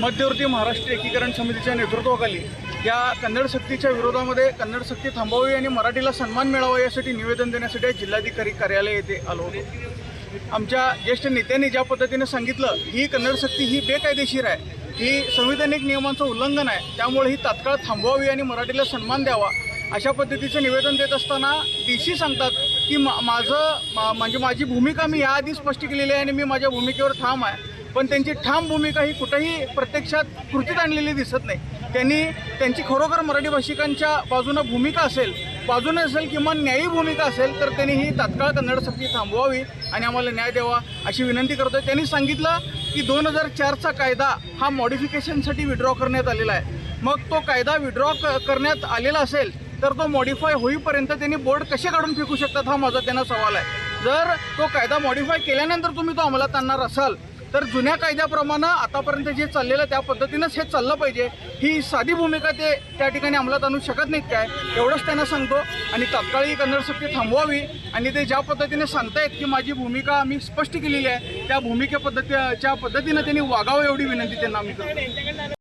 मध्यवर्ती महाराष्ट्र एकीकरण समितीच्या नेतृत्वाखाली या कन्नड सक्तीच्या विरोधामध्ये कन्नड सक्ती थांबावी आणि मराठीला सन्मान मिळावा यासाठी निवेदन देण्यासाठी जिल्हाधिकारी कार्यालय येथे आलो होतो. आमच्या ज्येष्ठ नेत्यांनी ज्या पद्धतीने सांगितलं ही कन्नड सक्ती ही बेकायदेशीर आहे ही संविधानिक नियमांचं उल्लंघन आहे त्यामुळे ही तात्काळ थांबवावी आणि मराठीला सन्मान द्यावा अशा पद्धतीचं निवेदन देत असताना डी सी सांगतात की मा माझं मा- म्हणजे माझी भूमिका मी याआधी स्पष्ट केलेली आहे आणि मी माझ्या भूमिकेवर ठाम आहे. पण त्यांची ठाम भूमिका ही कुठेही प्रत्यक्षात कृतीत आणलेली दिसत नाही. त्यांनी त्यांची खरोखर मराठी भाषिकांच्या बाजूनं भूमिका असेल बाजूने असेल किंवा न्यायी भूमिका असेल तर त्यांनी ही तात्काळ कन्नड सक्ती थांबवावी आणि आम्हाला न्याय द्यावा अशी विनंती करतोय. त्यांनी सांगितलं की दोन हजार चारचा कायदा हा मॉडिफिकेशनसाठी विड्रॉ करण्यात आलेला आहे. मग तो कायदा विड्रॉ क करण्यात आलेला असेल तर तो मॉडिफाय होईपर्यंत त्यांनी बोर्ड कसे काढून फेकू शकतात हा माझा त्यांना सवाल आहे. जर तो कायदा मॉडिफाय केल्यानंतर तुम्ही तो अंमलात आणणार असाल तर जुन्या कायद्याप्रमाणे आतापर्यंत जे चाललेलं त्या पद्धतीनंच हे चाललं पाहिजे. ही साधी भूमिका ते त्या ठिकाणी अंमलात आणू शकत नाहीत काय? एवढंच त्यांना सांगतो आणि तात्काळ ही कन्नड थांबवावी आणि ते ज्या पद्धतीने सांगतायत की माझी भूमिका मी स्पष्ट केलेली आहे त्या भूमिके पद्धतीच्या पद्धतीनं त्यांनी वागावं एवढी विनंती त्यांना आम्ही करतो.